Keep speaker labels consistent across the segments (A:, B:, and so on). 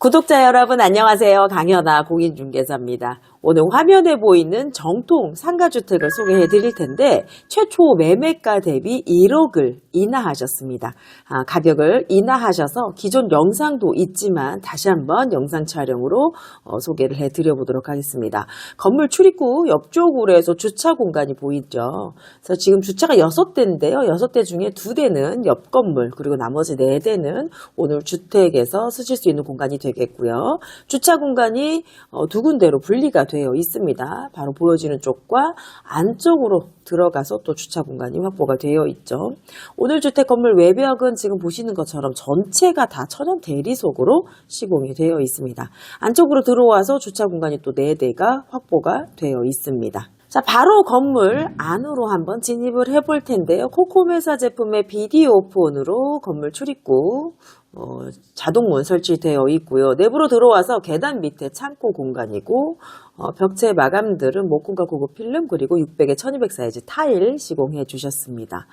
A: 구독자 여러분 안녕하세요. 강현아 공인중개사입니다. 오늘 화면에 보이는 정통 상가주택을 소개해 드릴 텐데 최초 매매가 대비 1억을 인하하셨습니다. 아, 가격을 인하하셔서 기존 영상도 있지만 다시 한번 영상 촬영으로 어, 소개를 해 드려 보도록 하겠습니다. 건물 출입구 옆쪽으로 해서 주차 공간이 보이죠. 그래서 지금 주차가 6대인데요. 6대 중에 2대는 옆 건물 그리고 나머지 4대는 오늘 주택에서 쓰실 수 있는 공간이 되겠고요. 주차 공간이 어, 두 군데로 분리가 되어 있습니다. 바로 보여지는 쪽과 안쪽으로 들어가서 또 주차 공간이 확보가 되어 있죠. 오늘 주택 건물 외벽은 지금 보시는 것처럼 전체가 다 천연 대리석으로 시공이 되어 있습니다. 안쪽으로 들어와서 주차 공간이 또 4대가 확보가 되어 있습니다. 자, 바로 건물 안으로 한번 진입을 해볼 텐데요. 코코메사 제품의 비디오 폰으로 건물 출입구 어, 자동문 설치되어 있고요. 내부로 들어와서 계단 밑에 창고 공간이고 어, 벽체 마감들은 목공과 고급 필름 그리고 600에 1200 사이즈 타일 시공해 주셨습니다.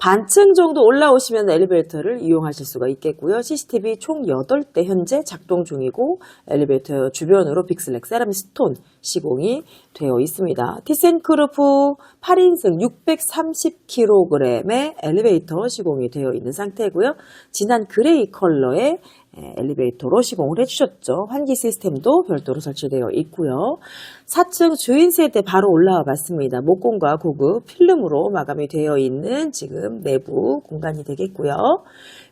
A: 반층 정도 올라오시면 엘리베이터를 이용하실 수가 있겠고요. CCTV 총 8대 현재 작동 중이고 엘리베이터 주변으로 빅슬렉 세라믹 스톤 시공이 되어 있습니다. 티센크루프 8인승 630kg의 엘리베이터 시공이 되어 있는 상태고요. 진한 그레이 컬러의 엘리베이터로 시공을 해주셨죠. 환기 시스템도 별도로 설치되어 있고요. 4층 주인 세대 바로 올라와 봤습니다. 목공과 고급 필름으로 마감이 되어 있는 지금 내부 공간이 되겠고요.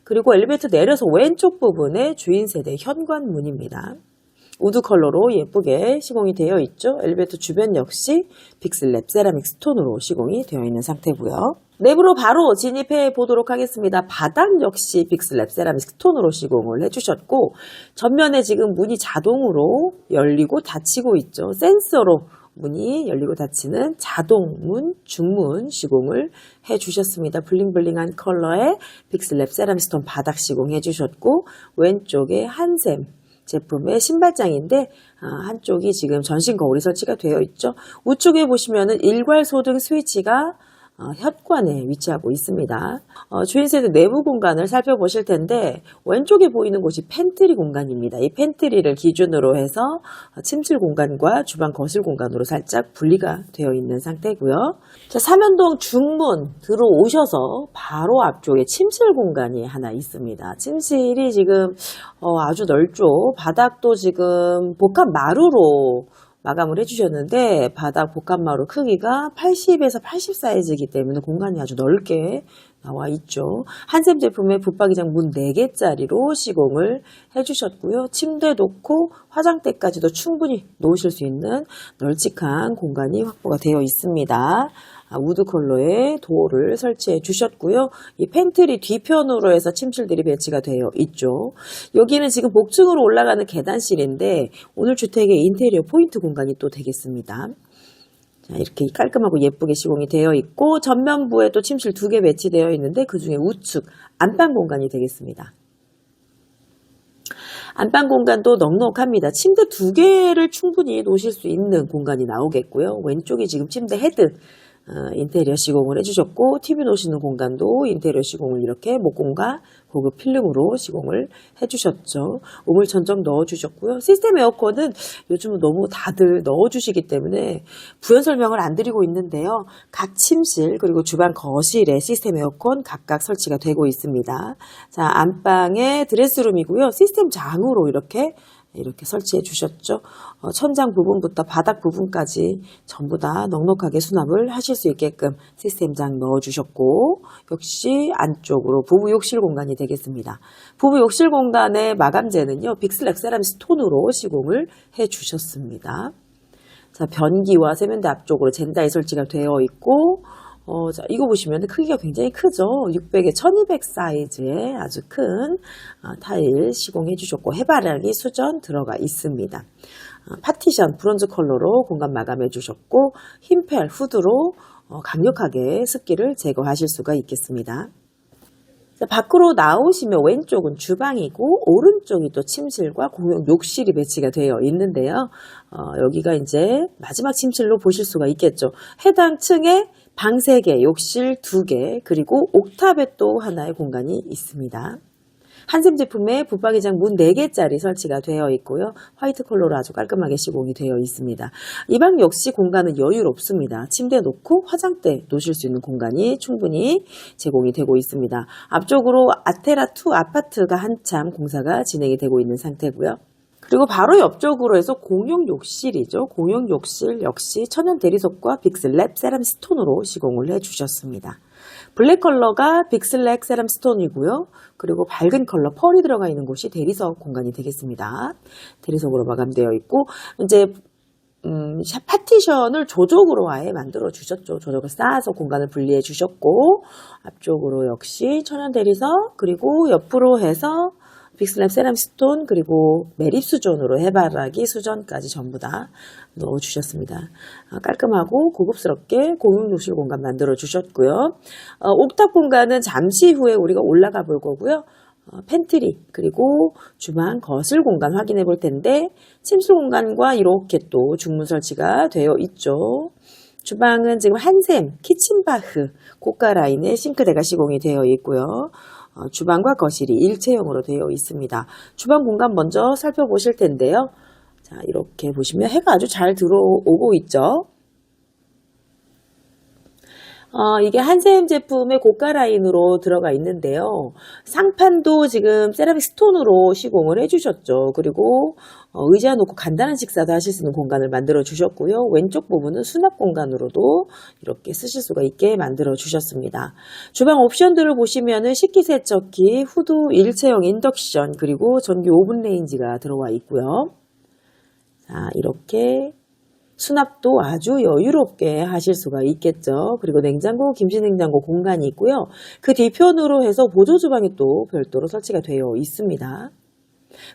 A: 그리고 엘리베이터 내려서 왼쪽 부분에 주인 세대 현관문입니다. 우드 컬러로 예쁘게 시공이 되어 있죠. 엘리베이터 주변 역시 빅슬랩 세라믹 스톤으로 시공이 되어 있는 상태고요. 내부로 바로 진입해 보도록 하겠습니다. 바닥 역시 빅슬랩 세라믹 스톤으로 시공을 해주셨고 전면에 지금 문이 자동으로 열리고 닫히고 있죠. 센서로 문이 열리고 닫히는 자동문, 중문 시공을 해 주셨습니다. 블링블링한 컬러의 빅슬랩 세라믹 스톤 바닥 시공해 주셨고 왼쪽에 한샘 제품의 신발장인데 아, 한쪽이 지금 전신 거울이 설치가 되어 있죠. 우측에 보시면은 일괄 소등 스위치가 어, 현관에 위치하고 있습니다. 어, 주인세대 내부 공간을 살펴보실 텐데 왼쪽에 보이는 곳이 팬트리 공간입니다. 이 팬트리를 기준으로 해서 어, 침실 공간과 주방 거실 공간으로 살짝 분리가 되어 있는 상태고요. 자, 삼연동 중문 들어오셔서 바로 앞쪽에 침실 공간이 하나 있습니다. 침실이 지금 어, 아주 넓죠. 바닥도 지금 복합 마루로 마감을 해주셨는데 바닥 복합마루 크기가 80에서 80 사이즈이기 때문에 공간이 아주 넓게 나와 있죠. 한샘 제품의 붙박이장 문 4개짜리로 시공을 해주셨고요. 침대 놓고 화장대까지도 충분히 놓으실 수 있는 널찍한 공간이 확보가 되어 있습니다. 아, 우드 컬러의 도어를 설치해 주셨고요. 이 팬트리 뒤편으로 해서 침실들이 배치가 되어 있죠. 여기는 지금 복층으로 올라가는 계단실인데 오늘 주택의 인테리어 포인트 공간이 또 되겠습니다. 자, 이렇게 깔끔하고 예쁘게 시공이 되어 있고 전면부에 또 침실 두 개 배치되어 있는데 그 중에 우측 안방 공간이 되겠습니다. 안방 공간도 넉넉합니다. 침대 두 개를 충분히 놓으실 수 있는 공간이 나오겠고요. 왼쪽이 지금 침대 헤드 어, 인테리어 시공을 해주셨고 TV 놓으시는 공간도 인테리어 시공을 이렇게 목공과 고급 필름으로 시공을 해주셨죠. 우물 천정 넣어주셨고요. 시스템 에어컨은 요즘은 너무 다들 넣어주시기 때문에 부연 설명을 안 드리고 있는데요. 각 침실 그리고 주방 거실에 시스템 에어컨 각각 설치가 되고 있습니다. 자 안방에 드레스룸이고요. 시스템 장으로 이렇게 이렇게 설치해 주셨죠. 어, 천장 부분부터 바닥 부분까지 전부 다 넉넉하게 수납을 하실 수 있게끔 시스템장 넣어 주셨고 역시 안쪽으로 부부 욕실 공간이 되겠습니다. 부부 욕실 공간의 마감재는요. 빅슬렉 세라믹 스톤으로 시공을 해 주셨습니다. 자, 변기와 세면대 앞쪽으로 젠다이 설치가 되어 있고 어, 자, 이거 보시면 크기가 굉장히 크죠. 600에 1200 사이즈의 아주 큰 어, 타일 시공해 주셨고 해바라기 수전 들어가 있습니다. 어, 파티션 브론즈 컬러로 공간 마감해 주셨고 흰펠 후드로 어, 강력하게 습기를 제거하실 수가 있겠습니다. 자, 밖으로 나오시면 왼쪽은 주방이고 오른쪽이 또 침실과 공용 욕실이 배치가 되어 있는데요. 어, 여기가 이제 마지막 침실로 보실 수가 있겠죠. 해당 층에 방 3개, 욕실 2개, 그리고 옥탑에 또 하나의 공간이 있습니다. 한샘 제품에 붙박이장 문 4개짜리 설치가 되어 있고요. 화이트 컬러로 아주 깔끔하게 시공이 되어 있습니다. 이 방 역시 공간은 여유롭습니다. 침대 놓고 화장대 놓으실 수 있는 공간이 충분히 제공이 되고 있습니다. 앞쪽으로 아테라2 아파트가 한참 공사가 진행이 되고 있는 상태고요. 그리고 바로 옆쪽으로 해서 공용 욕실이죠. 공용 욕실 역시 천연 대리석과 빅슬랩 세람 스톤으로 시공을 해주셨습니다. 블랙 컬러가 빅슬랙 세람 스톤이고요. 그리고 밝은 컬러 펄이 들어가 있는 곳이 대리석 공간이 되겠습니다. 대리석으로 마감되어 있고 이제 음, 샵 파티션을 조적으로 아예 만들어 주셨죠. 조적을 쌓아서 공간을 분리해 주셨고 앞쪽으로 역시 천연 대리석 그리고 옆으로 해서 빅슬랩 세람 스톤 그리고 매립 수전으로 해바라기 수전까지 전부 다 넣어 주셨습니다. 아, 깔끔하고 고급스럽게 공용 욕실 공간 만들어 주셨고요. 어, 옥탑 공간은 잠시 후에 우리가 올라가 볼 거고요. 어, 팬트리 그리고 주방 거실 공간 확인해 볼 텐데 침실 공간과 이렇게 또 중문 설치가 되어 있죠. 주방은 지금 한샘 키친바흐 고가 라인의 싱크대가 시공이 되어 있고요. 어, 주방과 거실이 일체형으로 되어 있습니다. 주방 공간 먼저 살펴보실 텐데요. 자, 이렇게 보시면 해가 아주 잘 들어오고 있죠. 어, 이게 한샘 제품의 고가 라인으로 들어가 있는데요. 상판도 지금 세라믹 스톤으로 시공을 해주셨죠. 그리고 어, 의자 놓고 간단한 식사도 하실 수 있는 공간을 만들어 주셨고요. 왼쪽 부분은 수납 공간으로도 이렇게 쓰실 수가 있게 만들어 주셨습니다. 주방 옵션들을 보시면은 식기세척기, 후드 일체형 인덕션, 그리고 전기 오븐 레인지가 들어와 있고요. 자, 이렇게 수납도 아주 여유롭게 하실 수가 있겠죠. 그리고 냉장고, 김치냉장고 공간이 있고요. 그 뒤편으로 해서 보조 주방이 또 별도로 설치가 되어 있습니다.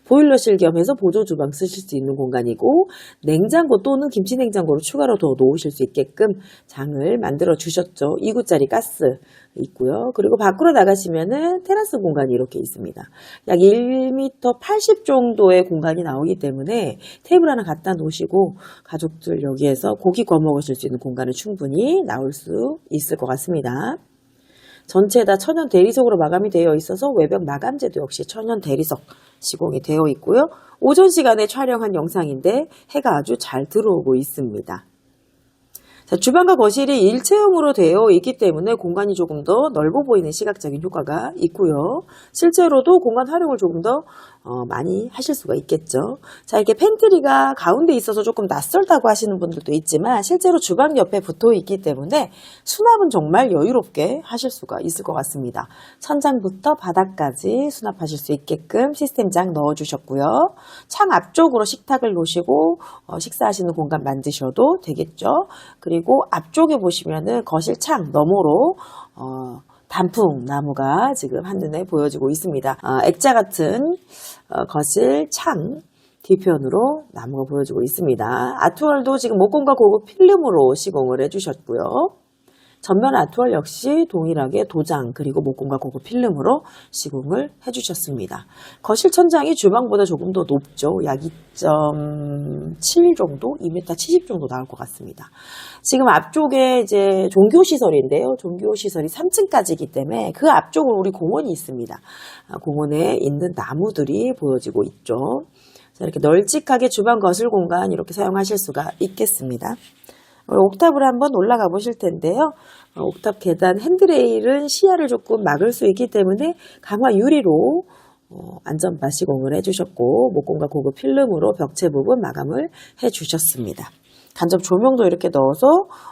A: 보일러실 겸해서 보조 주방 쓰실 수 있는 공간이고 냉장고 또는 김치냉장고를 추가로 더 놓으실 수 있게끔 장을 만들어 주셨죠. 2구짜리 가스 있고요. 그리고 밖으로 나가시면은 테라스 공간이 이렇게 있습니다. 약 1m 80 정도의 공간이 나오기 때문에 테이블 하나 갖다 놓으시고 가족들 여기에서 고기 구워 먹으실 수 있는 공간을 충분히 나올 수 있을 것 같습니다. 전체 다 천연 대리석으로 마감이 되어 있어서 외벽 마감재도 역시 천연 대리석 시공이 되어 있고요. 오전 시간에 촬영한 영상인데 해가 아주 잘 들어오고 있습니다. 자, 주방과 거실이 일체형으로 되어 있기 때문에 공간이 조금 더 넓어 보이는 시각적인 효과가 있고요. 실제로도 공간 활용을 조금 더 어, 많이 하실 수가 있겠죠. 자, 이렇게 팬트리가 가운데 있어서 조금 낯설다고 하시는 분들도 있지만 실제로 주방 옆에 붙어 있기 때문에 수납은 정말 여유롭게 하실 수가 있을 것 같습니다. 천장부터 바닥까지 수납하실 수 있게끔 시스템장 넣어주셨고요. 창 앞쪽으로 식탁을 놓으시고 어, 식사하시는 공간 만드셔도 되겠죠. 그리고 앞쪽에 보시면은 거실 창 너머로 어, 단풍 나무가 지금 한눈에 보여지고 있습니다. 어, 액자 같은 어, 거실 창 뒤편으로 나무가 보여지고 있습니다. 아트월도 지금 목공과 고급 필름으로 시공을 해주셨고요. 전면 아트월 역시 동일하게 도장 그리고 목공과 고급 필름으로 시공을 해주셨습니다. 거실 천장이 주방보다 조금 더 높죠. 약 2.7 정도, 2m 70 정도 나올 것 같습니다. 지금 앞쪽에 이제 종교 시설인데요. 종교 시설이 3층까지이기 때문에 그 앞쪽으로 우리 공원이 있습니다. 아, 공원에 있는 나무들이 보여지고 있죠. 자, 이렇게 널찍하게 주방 거실 공간 이렇게 사용하실 수가 있겠습니다. 옥탑을 한번 올라가 보실 텐데요. 어, 옥탑 계단 핸드레일은 시야를 조금 막을 수 있기 때문에 강화 유리로 어, 안전바 시공을 해주셨고 목공과 고급 필름으로 벽체 부분 마감을 해주셨습니다. 간접 조명도 이렇게 넣어서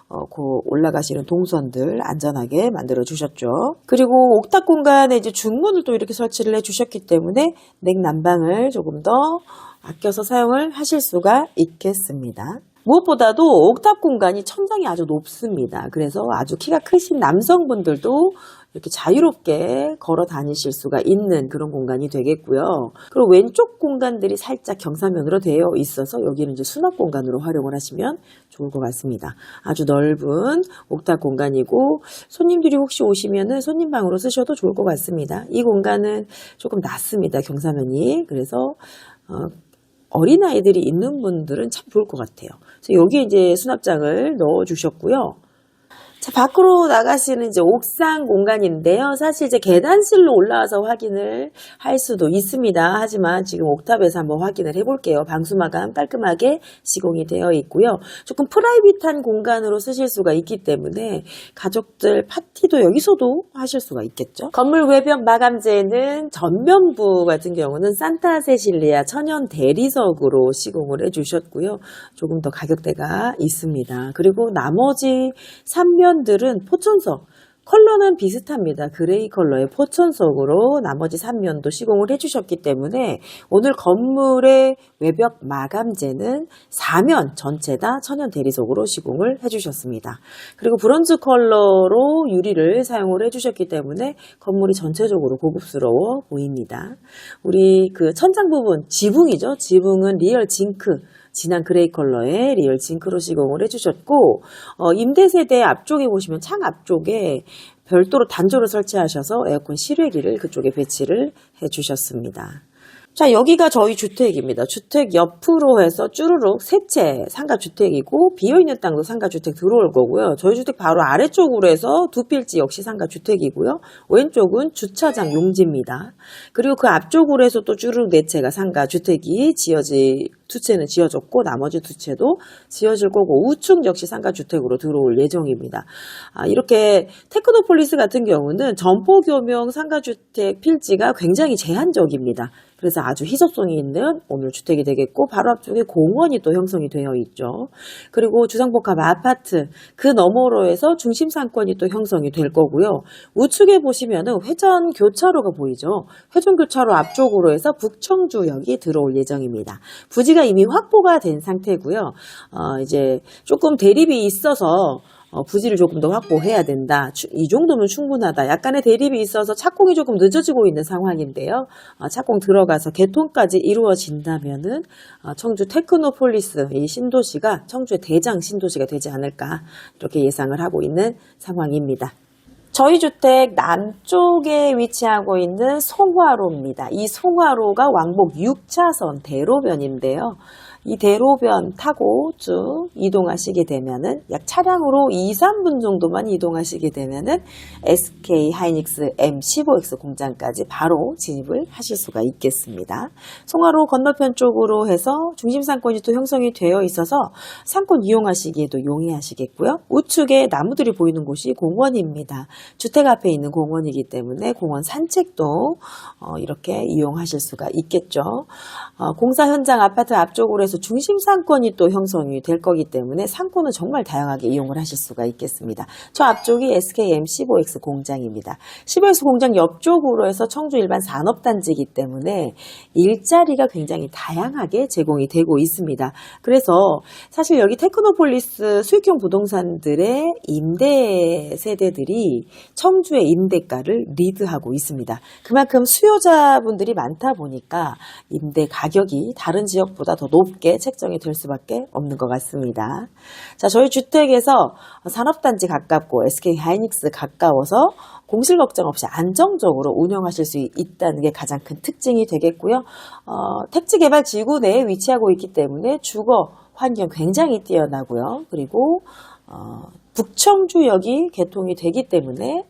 A: 어, 그 올라가시는 동선들 안전하게 만들어 주셨죠. 그리고 옥탑 공간에 이제 중문을 또 이렇게 설치를 해 주셨기 때문에 냉난방을 조금 더 아껴서 사용을 하실 수가 있겠습니다. 무엇보다도 옥탑 공간이 천장이 아주 높습니다. 그래서 아주 키가 크신 남성분들도 이렇게 자유롭게 걸어 다니실 수가 있는 그런 공간이 되겠고요. 그리고 왼쪽 공간들이 살짝 경사면으로 되어 있어서 여기는 이제 수납 공간으로 활용을 하시면 좋을 것 같습니다. 아주 넓은 옥탑 공간이고 손님들이 혹시 오시면은 손님 방으로 쓰셔도 좋을 것 같습니다. 이 공간은 조금 낮습니다. 경사면이. 그래서 어, 어린아이들이 있는 분들은 참 좋을 것 같아요. 그래서 여기에 이제 수납장을 넣어 주셨고요. 자, 밖으로 나가시는 이제 옥상 공간인데요. 사실 이제 계단실로 올라와서 확인을 할 수도 있습니다. 하지만 지금 옥탑에서 한번 확인을 해볼게요. 방수마감 깔끔하게 시공이 되어 있고요. 조금 프라이빗한 공간으로 쓰실 수가 있기 때문에 가족들 파티도 여기서도 하실 수가 있겠죠. 건물 외벽 마감재는 전면부 같은 경우는 산타 세실리아 천연 대리석으로 시공을 해주셨고요. 조금 더 가격대가 있습니다. 그리고 나머지 3면 들은 포천석, 컬러는 비슷합니다. 그레이 컬러의 포천석으로 나머지 3면도 시공을 해주셨기 때문에 오늘 건물의 외벽 마감재는 4면 전체 다 천연 대리석으로 시공을 해주셨습니다. 그리고 브론즈 컬러로 유리를 사용을 해주셨기 때문에 건물이 전체적으로 고급스러워 보입니다. 우리 그 천장 부분 지붕이죠. 지붕은 리얼 징크 진한 그레이 컬러의 리얼 징크로 시공을 해주셨고 어, 임대 세대 앞쪽에 보시면 창 앞쪽에 별도로 단조를 설치하셔서 에어컨 실외기를 그쪽에 배치를 해주셨습니다. 자, 여기가 저희 주택입니다. 주택 옆으로 해서 쭈루룩 세 채 상가주택이고 비어있는 땅도 상가주택 들어올 거고요. 저희 주택 바로 아래쪽으로 해서 두 필지 역시 상가주택이고요. 왼쪽은 주차장 용지입니다. 그리고 그 앞쪽으로 해서 또 쭈루룩 네 채가 상가주택이 지어지 두 채는 지어졌고 나머지 두 채도 지어질 거고 우측 역시 상가주택으로 들어올 예정입니다. 아, 이렇게 테크노폴리스 같은 경우는 점포 교명 상가주택 필지가 굉장히 제한적입니다. 그래서 아주 희소성이 있는 오늘 주택이 되겠고 바로 앞쪽에 공원이 또 형성이 되어 있죠. 그리고 주상복합 아파트 그 너머로 해서 중심 상권이 또 형성이 될 거고요. 우측에 보시면은 회전 교차로가 보이죠. 회전 교차로 앞쪽으로 해서 북청주역이 들어올 예정입니다. 부지가 이미 확보가 된 상태고요. 어, 이제 조금 대립이 있어서 어, 부지를 조금 더 확보해야 된다. 추- 이 정도면 충분하다. 약간의 대립이 있어서 착공이 조금 늦어지고 있는 상황인데요. 어, 착공 들어가서 개통까지 이루어진다면은 어, 청주 테크노폴리스 이 신도시가 청주의 대장 신도시가 되지 않을까 이렇게 예상을 하고 있는 상황입니다. 저희 주택 남쪽에 위치하고 있는 송화로입니다. 이 송화로가 왕복 6차선 대로변인데요. 이 대로변 타고 쭉 이동하시게 되면은 약 차량으로 2, 3분 정도만 이동하시게 되면은 SK 하이닉스 M15X 공장까지 바로 진입을 하실 수가 있겠습니다. 송화로 건너편 쪽으로 해서 중심 상권이 또 형성이 되어 있어서 상권 이용하시기에도 용이하시겠고요. 우측에 나무들이 보이는 곳이 공원입니다. 주택 앞에 있는 공원이기 때문에 공원 산책도 어, 이렇게 이용하실 수가 있겠죠. 어, 공사 현장 아파트 앞쪽으로 해서 중심 상권이 또 형성이 될 거기 때문에 상권은 정말 다양하게 이용을 하실 수가 있겠습니다. 저 앞쪽이 SKM 15X 공장입니다. 15X 공장 옆쪽으로 해서 청주 일반 산업단지이기 때문에 일자리가 굉장히 다양하게 제공이 되고 있습니다. 그래서 사실 여기 테크노폴리스 수익형 부동산들의 임대 세대들이 청주의 임대가를 리드하고 있습니다. 그만큼 수요자분들이 많다 보니까 임대 가격이 다른 지역보다 더 높게 책정이 될 수밖에 없는 것 같습니다. 자, 저희 주택에서 산업단지 가깝고 SK 하이닉스 가까워서 공실 걱정 없이 안정적으로 운영하실 수 있다는 게 가장 큰 특징이 되겠고요. 어, 택지개발 지구 내에 위치하고 있기 때문에 주거 환경 굉장히 뛰어나고요. 그리고 어, 북청주역이 개통이 되기 때문에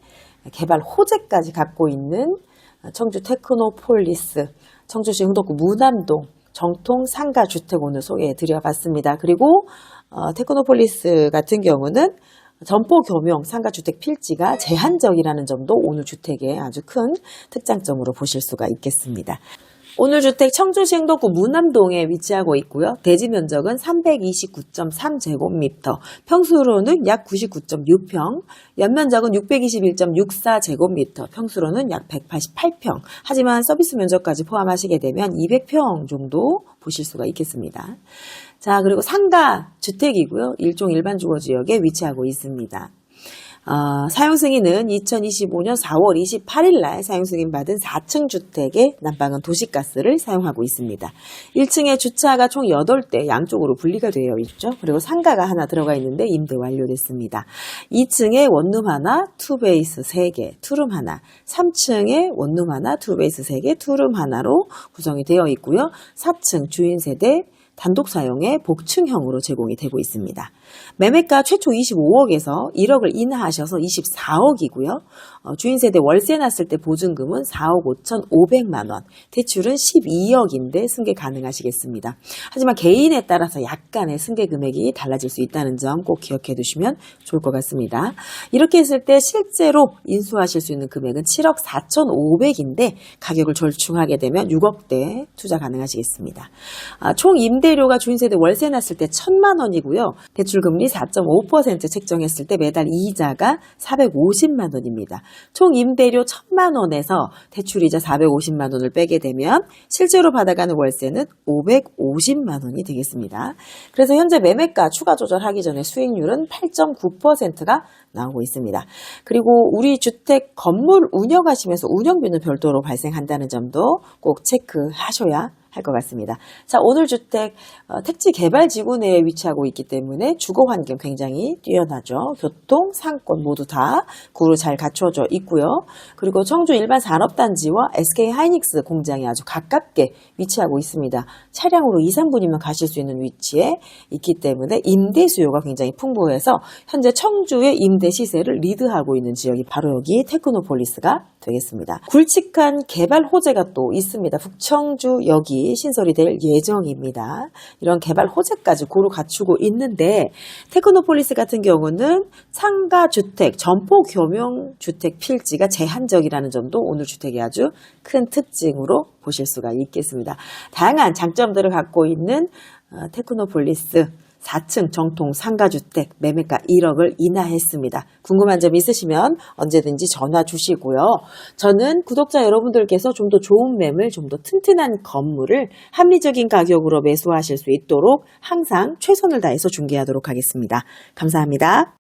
A: 개발 호재까지 갖고 있는 청주 테크노폴리스, 청주시 흥덕구 무남동 정통 상가 주택 오늘 소개해 드려봤습니다. 그리고 어, 테크노폴리스 같은 경우는 점포 겸용 상가 주택 필지가 제한적이라는 점도 오늘 주택의 아주 큰 특장점으로 보실 수가 있겠습니다. 오늘 주택 청주시 행덕구 무남동에 위치하고 있고요. 대지 면적은 329.3제곱미터, 평수로는 약 99.6평, 연면적은 621.64제곱미터, 평수로는 약 188평. 하지만 서비스 면적까지 포함하시게 되면 200평 정도 보실 수가 있겠습니다. 자, 그리고 상가 주택이고요. 일종 일반 주거 지역에 위치하고 있습니다. 어, 사용 승인은 2025년 4월 28일 날 사용 승인 받은 4층 주택의 난방은 도시가스를 사용하고 있습니다. 1층에 주차가 총 8대 양쪽으로 분리가 되어 있죠. 그리고 상가가 하나 들어가 있는데 임대 완료됐습니다. 2층에 원룸 하나, 투베이스 3개, 투룸 하나, 3층에 원룸 하나, 투베이스 3개, 투룸 하나로 구성이 되어 있고요. 4층 주인 세대 단독 사용의 복층형으로 제공이 되고 있습니다. 매매가 최초 25억에서 1억을 인하하셔서 24억이고요. 어, 주인 세대 월세 났을 때 보증금은 4억 5천 5백만 원, 대출은 12억인데 승계 가능하시겠습니다. 하지만 개인에 따라서 약간의 승계 금액이 달라질 수 있다는 점 꼭 기억해 두시면 좋을 것 같습니다. 이렇게 했을 때 실제로 인수하실 수 있는 금액은 7억 4천 5백인데 가격을 절충하게 되면 6억대 투자 가능하시겠습니다. 아, 총 임대료가 주인 세대 월세 났을 때 1천만 원이고요. 대출 금리 4.5% 책정했을 때 매달 이자가 450만 원입니다. 총 임대료 1천만 원에서 대출이자 450만 원을 빼게 되면 실제로 받아가는 월세는 550만 원이 되겠습니다. 그래서 현재 매매가 추가 조절하기 전에 수익률은 8.9%가 나오고 있습니다. 그리고 우리 주택 건물 운영하시면서 운영비는 별도로 발생한다는 점도 꼭 체크하셔야 할 것 같습니다. 자, 오늘 주택 어, 택지 개발 지구 내에 위치하고 있기 때문에 주거 환경 굉장히 뛰어나죠. 교통, 상권 모두 다 구로 잘 갖춰져 있고요. 그리고 청주 일반 산업단지와 SK 하이닉스 공장이 아주 가깝게 위치하고 있습니다. 차량으로 2, 3분이면 가실 수 있는 위치에 있기 때문에 임대 수요가 굉장히 풍부해서 현재 청주의 임대 시세를 리드하고 있는 지역이 바로 여기 테크노폴리스가 되겠습니다. 굵직한 개발 호재가 또 있습니다. 북청주 여기 신설이 될 예정입니다. 이런 개발 호재까지 고루 갖추고 있는데 테크노폴리스 같은 경우는 상가 주택, 점포 겸용 주택 필지가 제한적이라는 점도 오늘 주택의 아주 큰 특징으로 보실 수가 있겠습니다. 다양한 장점들을 갖고 있는 어, 테크노폴리스 4층 정통 상가주택 매매가 1억을 인하했습니다. 궁금한 점 있으시면 언제든지 전화 주시고요. 저는 구독자 여러분들께서 좀 더 좋은 매물, 좀 더 튼튼한 건물을 합리적인 가격으로 매수하실 수 있도록 항상 최선을 다해서 중개하도록 하겠습니다. 감사합니다.